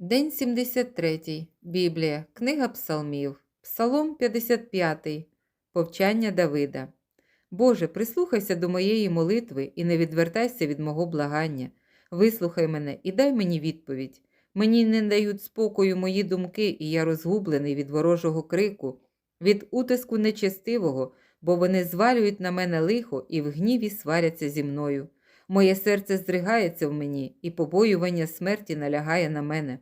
День 73. Біблія. Книга Псалмів. Псалом 55. Повчання Давида. Боже, прислухайся до моєї молитви і не відвертайся від мого благання. Вислухай мене і дай мені відповідь. Мені не дають спокою мої думки, і я розгублений від ворожого крику, від утиску нечестивого, бо вони звалюють на мене лихо і в гніві сваряться зі мною. Моє серце здригається в мені, і побоювання смерті налягає на мене.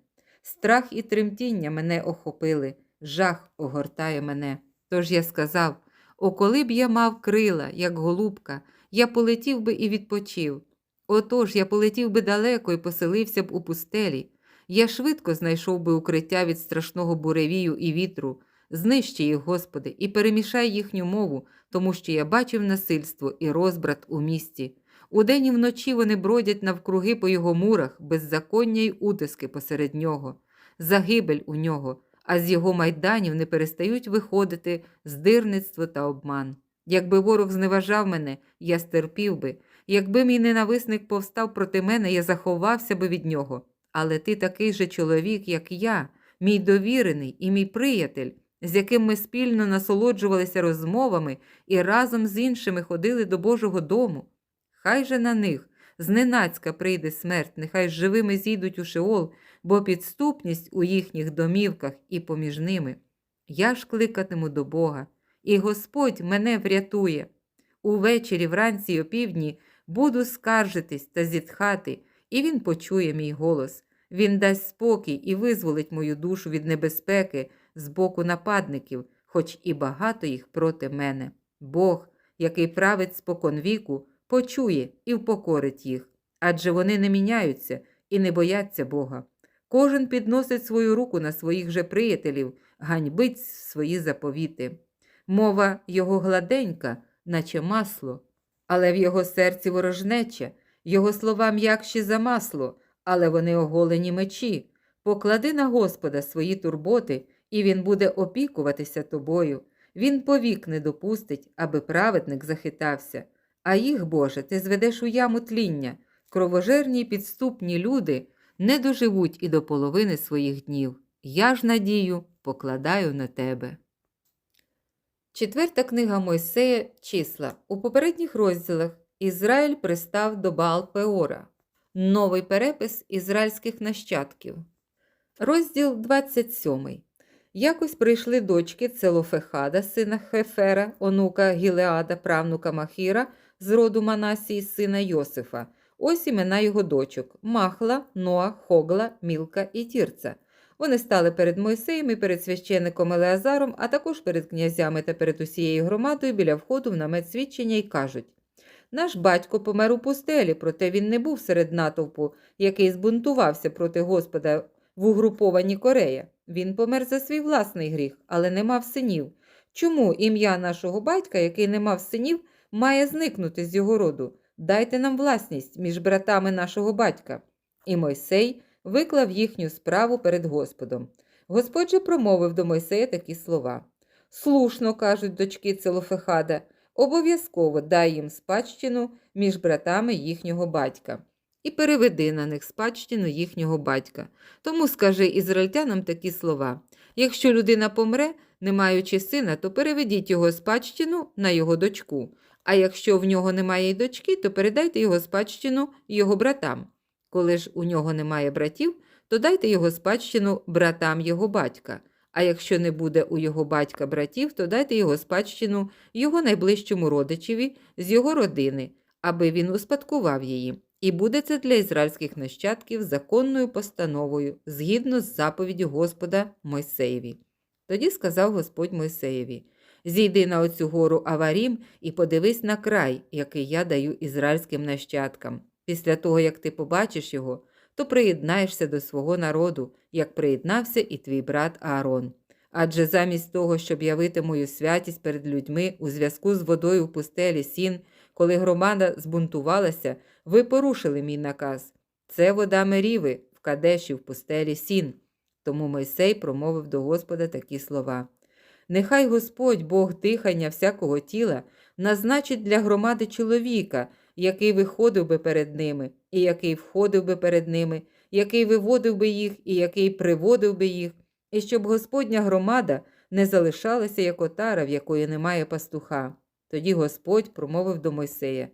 Страх і тремтіння мене охопили, жах огортає мене. Тож я сказав: О, коли б я мав крила, як голубка, я полетів би і відпочив. Отож я полетів би далеко і поселився б у пустелі. Я швидко знайшов би укриття від страшного буревію і вітру. Знищи їх, Господи, і перемішай їхню мову, тому що я бачив насильство і розбрат у місті. Удень і вночі вони бродять навкруги по його мурах, беззаконня й утиски посеред нього, загибель у нього, а з його майданів не перестають виходити здирництво та обман. Якби ворог зневажав мене, я стерпів би, якби мій ненависник повстав проти мене, я заховався би від нього. Але ти такий же чоловік, як я, мій довірений і мій приятель, з яким ми спільно насолоджувалися розмовами і разом з іншими ходили до Божого дому. Хай же на них зненацька прийде смерть, нехай живими зійдуть у Шеол, бо підступність у їхніх домівках і поміж ними. Я ж кликатиму до Бога, і Господь мене врятує. Увечері, вранці й опівдні буду скаржитись та зітхати, і він почує мій голос. Він дасть спокій і визволить мою душу від небезпеки з боку нападників, хоч і багато їх проти мене. Бог, який править спокон віку, почує і впокорить їх, адже вони не міняються і не бояться Бога. Кожен підносить свою руку на своїх же приятелів, ганьбить свої заповіти. Мова його гладенька, наче масло, але в його серці ворожнеча, його слова м'якші за масло, але вони оголені мечі. Поклади на Господа свої турботи, і Він буде опікуватися тобою. Він повік не допустить, аби праведник захитався. А їх, Боже, ти зведеш у яму тління. Кровожерні підступні люди не доживуть і до половини своїх днів. Я ж надію покладаю на тебе. Четверта книга Мойсея числа. У попередніх розділах Ізраїль пристав до Баал Пеора. Новий перепис ізраїльських нащадків. Розділ 27. Якось прийшли дочки Целофехада, сина Хефера, онука Гілеада, правнука Махіра, з роду Манасії, сина Йосифа. Ось імена його дочок Махла, Ноа, Хогла, Мілка і Тірца. Вони стали перед Мойсеєм і перед священником Елеазаром, а також перед князями та перед усією громадою біля входу в намет свідчення і кажуть наш батько помер у пустелі, проте він не був серед натовпу, який збунтувався проти Господа в угруповані Корея. Він помер за свій власний гріх, але не мав синів. Чому ім'я нашого батька, який не мав синів, має зникнути з його роду? Дайте нам власність між братами нашого батька. І Мойсей виклав їхню справу перед Господом. Господь же промовив до Мойсея такі слова: Слушно, кажуть дочки Целофехада, обов'язково дай їм спадщину між братами їхнього батька. І переведи на них спадщину їхнього батька. Тому скажи ізраїльтянам такі слова: якщо людина помре, не маючи сина, то переведіть його спадщину на його дочку. А якщо в нього немає й дочки, то передайте його спадщину його братам. Коли ж у нього немає братів, то дайте його спадщину братам його батька. А якщо не буде у його батька братів, то дайте його спадщину його найближчому родичеві з його родини, аби він успадкував її. І буде це для ізраїльських нащадків законною постановою, згідно з заповіддю Господа Мойсеєві. Тоді сказав Господь Мойсеєві: Зійди на оцю гору Аварім і подивись на край, який я даю ізраїльським нащадкам. Після того, як ти побачиш його, то приєднаєшся до свого народу, як приєднався і твій брат Аарон. Адже замість того, щоб явити мою святість перед людьми у зв'язку з водою в пустелі Сін, коли громада збунтувалася, ви порушили мій наказ. Це вода Меріви в Кадеші в пустелі Сін. Тому Мойсей промовив до Господа такі слова. Нехай Господь, Бог дихання всякого тіла, назначить для громади чоловіка, який виходив би перед ними, і який входив би перед ними, який виводив би їх і який приводив би їх, і щоб Господня громада не залишалася як отара, в якої немає пастуха. Тоді Господь промовив до Мойсея: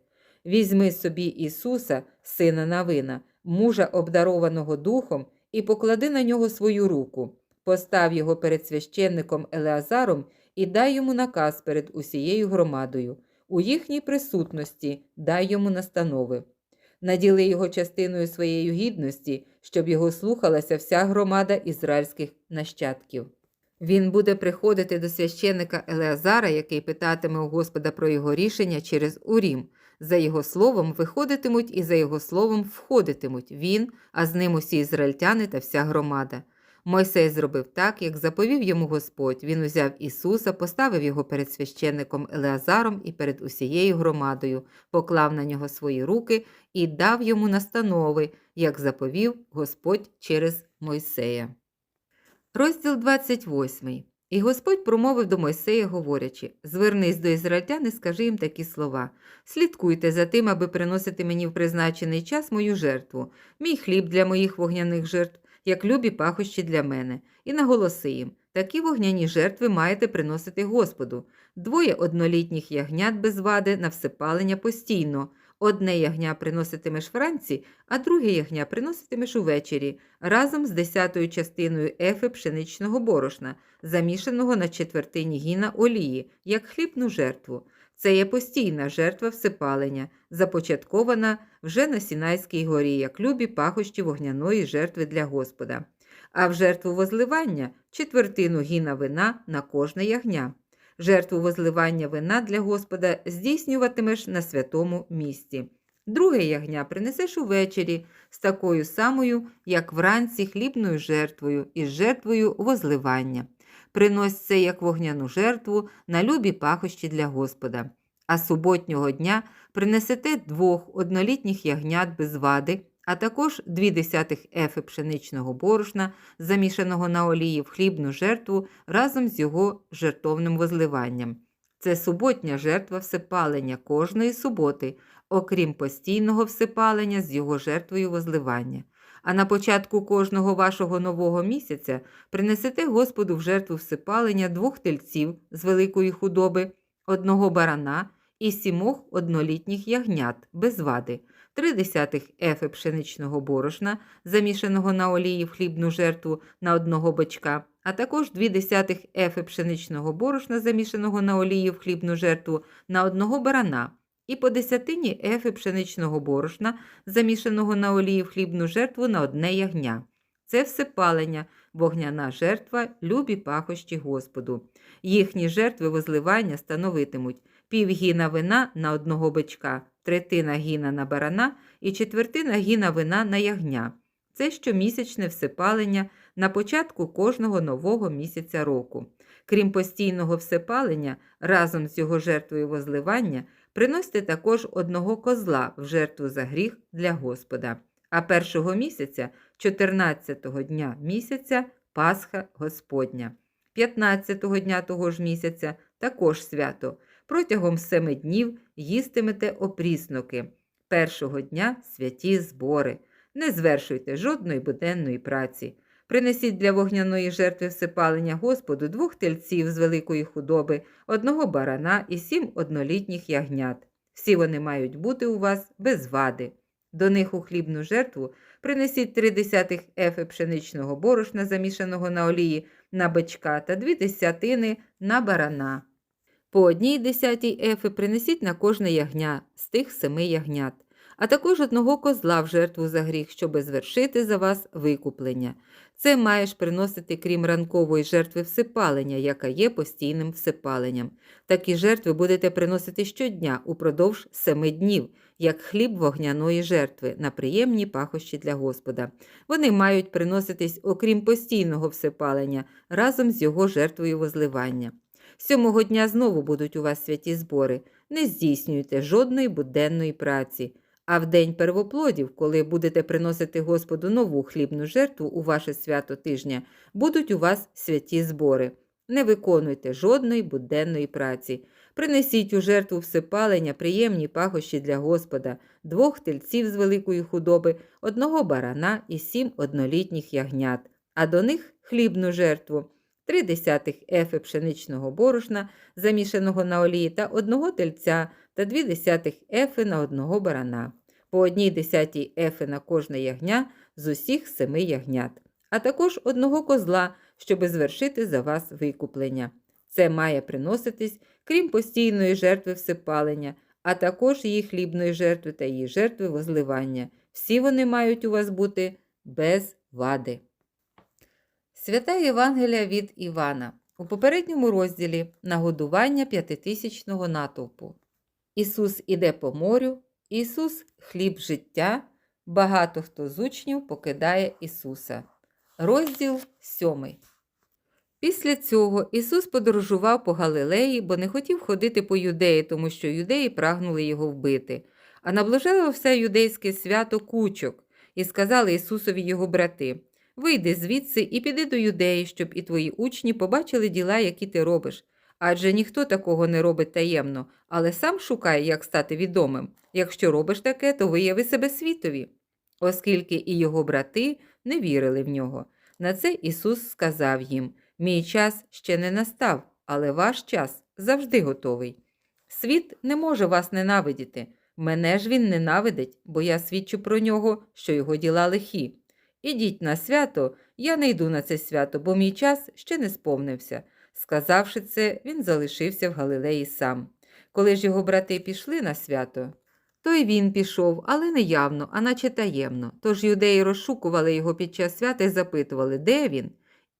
Візьми собі Ісуса, сина Навина, мужа, обдарованого духом, і поклади на нього свою руку, постав його перед священником Елеазаром і дай йому наказ перед усією громадою. У їхній присутності дай йому настанови. Наділи його частиною своєї гідності, щоб його слухалася вся громада ізраїльських нащадків. Він буде приходити до священника Елеазара, який питатиме у Господа про його рішення через Урім. За його словом виходитимуть і за його словом входитимуть він, а з ним усі ізраїльтяни та вся громада. Мойсей зробив так, як заповів йому Господь. Він узяв Ісуса, поставив його перед священником Елеазаром і перед усією громадою, поклав на нього свої руки і дав йому настанови, як заповів Господь через Мойсея. Розділ 28. І Господь промовив до Мойсея, говорячи: Звернись до ізраїльтян і скажи їм такі слова: Слідкуйте за тим, аби приносити мені в призначений час мою жертву, мій хліб для моїх вогняних жертв, як любі пахощі для мене, і наголоси їм: такі вогняні жертви маєте приносити Господу, двоє однолітніх ягнят без вади на всепалення постійно. Одне ягня приноситимеш вранці, а друге ягня приноситимеш увечері, разом з десятою частиною ефи пшеничного борошна, замішаного на четвертині гіна олії, як хлібну жертву. Це є постійна жертва всепалення, започаткована вже на Сінайській горі, як любі пахощі вогняної жертви для Господа. А в жертву возливання четвертину гіна вина на кожне ягня. Жертву возливання вина для Господа здійснюватимеш на святому місці. Друге ягня принесеш увечері з такою самою, як вранці хлібною жертвою із жертвою возливання. Принось це як вогняну жертву на любі пахощі для Господа. А суботнього дня принесете двох однолітніх ягнят без вади, а також дві десятих ефи пшеничного борошна, замішаного на олії в хлібну жертву разом з його жертовним возливанням. Це суботня жертва всепалення кожної суботи, окрім постійного всепалення з його жертвою возливання. А на початку кожного вашого нового місяця принесете Господу в жертву всепалення двох тельців з великої худоби, одного барана і сімох однолітніх ягнят без вади, три десятих ефи пшеничного борошна, замішаного на олії в хлібну жертву на одного бочка, а також дві десятих ефи пшеничного борошна, замішаного на олії в хлібну жертву на одного барана і по десятині ефи пшеничного борошна, замішаного на олії в хлібну жертву на одне ягня. Це всепалення, вогняна жертва, любі пахощі Господу. Їхні жертви возливання становитимуть півгіна вина на одного бичка, третина гіна на барана і четвертина гіна вина на ягня. Це щомісячне всепалення на початку кожного нового місяця року. Крім постійного всепалення, разом з його жертвою возливання приносите також одного козла в жертву за гріх для Господа. А першого місяця, 14-го дня місяця, Пасха Господня. 15-го дня того ж місяця також свято. Протягом семи днів їстимете опрісноки. Першого дня святі збори. Не звершуйте жодної буденної праці. Принесіть для вогняної жертви всепалення Господу двох тельців з великої худоби, одного барана і сім однолітніх ягнят. Всі вони мають бути у вас без вади. До них у хлібну жертву принесіть три десятих ефи пшеничного борошна, замішаного на олії на бичка, та дві десятини на барана. По одній десятій ефи принесіть на кожне ягня з тих семи ягнят, а також одного козла в жертву за гріх, щоби звершити за вас викуплення. Це маєш приносити крім ранкової жертви всипалення, яка є постійним всипаленням. Такі жертви будете приносити щодня упродовж семи днів, як хліб вогняної жертви на приємні пахощі для Господа. Вони мають приноситись, окрім постійного всипалення, разом з його жертвою возливання. Сьомого дня знову будуть у вас святі збори. Не здійснюйте жодної буденної праці. А в день первоплодів, коли будете приносити Господу нову хлібну жертву у ваше свято тижня, будуть у вас святі збори. Не виконуйте жодної буденної праці. Принесіть у жертву всепалення приємні пахощі для Господа, двох тельців з великої худоби, одного барана і сім однолітніх ягнят, а до них хлібну жертву, три десятих ефи пшеничного борошна, замішаного на олії, та одного тельця та дві десятих ефи на одного барана, по одній десятій ефи на кожне ягня з усіх семи ягнят, а також одного козла, щоби звершити за вас викуплення. Це має приноситись, крім постійної жертви всепалення, а також її хлібної жертви та її жертви возливання. Всі вони мають у вас бути без вади. Свята Євангелія від Івана у попередньому розділі нагодування п'ятитисячного натовпу. Ісус іде по морю, Ісус хліб життя, багато хто з учнів покидає Ісуса. Розділ сьомий. Після цього Ісус подорожував по Галилеї, бо не хотів ходити по юдеї, тому що юдеї прагнули його вбити. А наближало все юдейське свято кучок, і сказали Ісусові його брати: Вийди звідси і піди до юдеї, щоб і твої учні побачили діла, які ти робиш. Адже ніхто такого не робить таємно, але сам шукає, як стати відомим. Якщо робиш таке, то вияви себе світові. Оскільки і його брати не вірили в нього. На це Ісус сказав їм: Мій час ще не настав, але ваш час завжди готовий. Світ не може вас ненавидіти. Мене ж він ненавидить, бо я свідчу про нього, що його діла лихі. Ідіть на свято, я не йду на це свято, бо мій час ще не сповнився. Сказавши це, він залишився в Галилеї сам. Коли ж його брати пішли на свято, то й він пішов, але не явно, а наче таємно. Тож юдеї розшукували його під час свята і запитували, де він.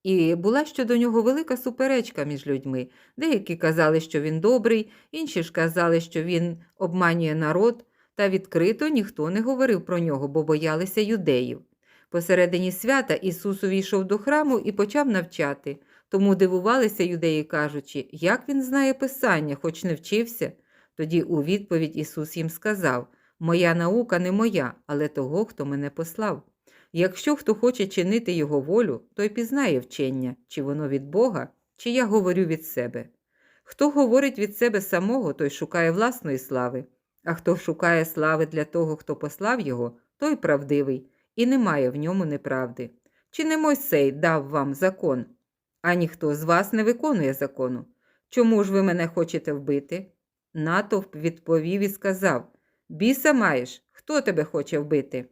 І була щодо нього велика суперечка між людьми. Деякі казали, що він добрий, інші ж казали, що він обманює народ, та відкрито ніхто не говорив про нього, бо боялися юдеїв. Посередині свята Ісус увійшов до храму і почав навчати. Тому дивувалися юдеї, кажучи, як він знає Писання, хоч не вчився. Тоді у відповідь Ісус їм сказав: Моя наука не моя, але того, хто мене послав. Якщо хто хоче чинити його волю, той пізнає вчення, чи воно від Бога, чи я говорю від себе. Хто говорить від себе самого, той шукає власної слави, а хто шукає слави для того, хто послав його, той правдивий, і немає в ньому неправди. Чи не Мойсей дав вам закон, а ніхто з вас не виконує закону? Чому ж ви мене хочете вбити? Натовп відповів і сказав Біса маєш, хто тебе хоче вбити?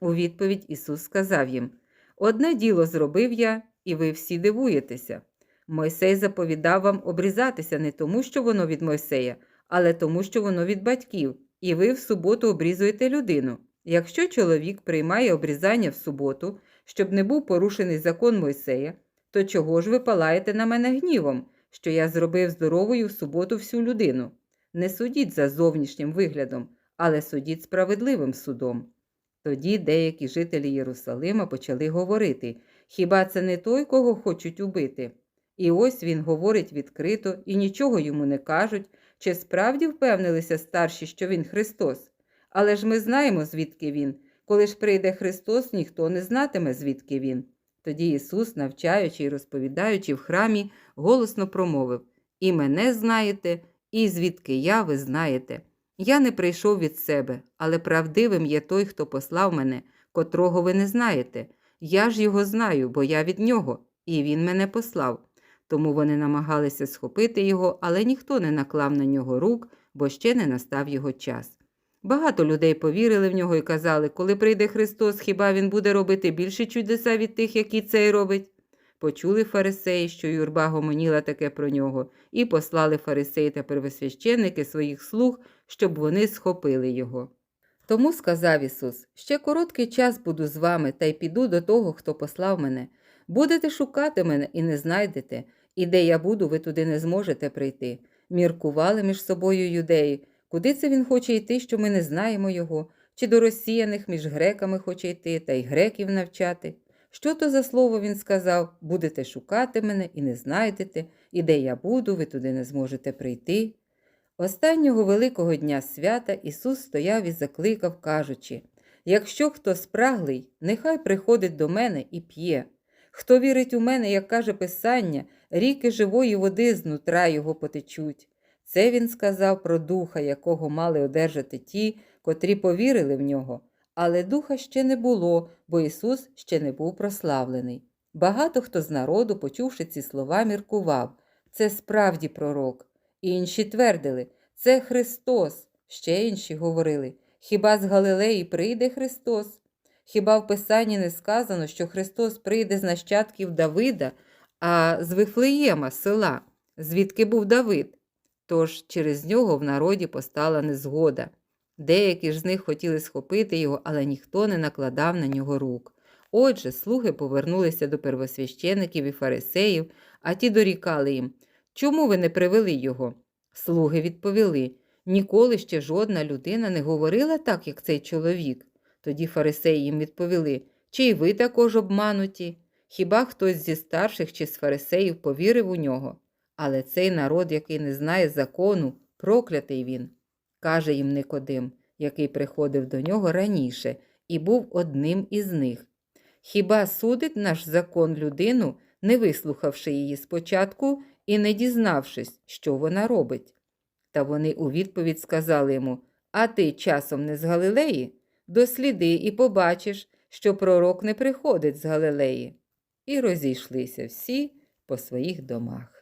У відповідь Ісус сказав їм Одне діло зробив я, і ви всі дивуєтеся. Мойсей заповідав вам обрізатися не тому, що воно від Мойсея, але тому, що воно від батьків, і ви в суботу обрізуєте людину. Якщо чоловік приймає обрізання в суботу, щоб не був порушений закон Мойсея, то чого ж ви палаєте на мене гнівом, що я зробив здоровою в суботу всю людину? Не судіть за зовнішнім виглядом, але судіть справедливим судом. Тоді деякі жителі Єрусалима почали говорити хіба це не той, кого хочуть убити? І ось він говорить відкрито і нічого йому не кажуть, чи справді впевнилися старші, що він Христос. Але ж ми знаємо, звідки він. Коли ж прийде Христос, ніхто не знатиме, звідки він. Тоді Ісус, навчаючи і розповідаючи в храмі, голосно промовив І мене знаєте, і звідки я ви знаєте. Я не прийшов від себе, але правдивим є той, хто послав мене, котрого ви не знаєте. Я ж його знаю, бо я від нього, і він мене послав. Тому вони намагалися схопити його, але ніхто не наклав на нього рук, бо ще не настав його час. Багато людей повірили в нього і казали, коли прийде Христос, хіба він буде робити більше чудеса від тих, які цей робить? Почули фарисеї, що юрба гомоніла таке про нього, і послали фарисеї та первосвященники своїх слуг, щоб вони схопили його. Тому сказав Ісус: ще короткий час буду з вами, та й піду до того, хто послав мене. Будете шукати мене і не знайдете, і де я буду, ви туди не зможете прийти. Міркували між собою юдеї. Куди це він хоче йти, що ми не знаємо його, чи до розсіяних між греками хоче йти, та й греків навчати? Що то за слово він сказав будете шукати мене і не знайдете, і де я буду, ви туди не зможете прийти. Останнього великого дня свята Ісус стояв і закликав, кажучи Якщо хто спраглий, нехай приходить до мене і п'є. Хто вірить у мене, як каже Писання, ріки живої води з нутра його потечуть. Це він сказав про духа, якого мали одержати ті, котрі повірили в нього. Але духа ще не було, бо Ісус ще не був прославлений. Багато хто з народу, почувши ці слова, міркував це справді пророк. Інші твердили це Христос. Ще інші говорили Хіба з Галилеї прийде Христос? Хіба в Писанні не сказано, що Христос прийде з нащадків Давида, а з Вифлеєма села, звідки був Давид? Тож через нього в народі постала незгода. Деякі ж з них хотіли схопити його, але ніхто не накладав на нього рук. Отже, слуги повернулися до первосвящеників і фарисеїв, а ті дорікали їм Чому ви не привели його? Слуги відповіли Ніколи ще жодна людина не говорила так, як цей чоловік. Тоді фарисеї їм відповіли Чи й ви також обмануті? Хіба хтось зі старших чи з фарисеїв повірив у нього? Але цей народ, який не знає закону, проклятий він, каже їм Никодим, який приходив до нього раніше і був одним із них. Хіба судить наш закон людину, не вислухавши її спочатку і не дізнавшись, що вона робить? Та вони у відповідь сказали йому А ти часом не з Галилеї? Досліди і побачиш, що пророк не приходить з Галилеї. І розійшлися всі по своїх домах.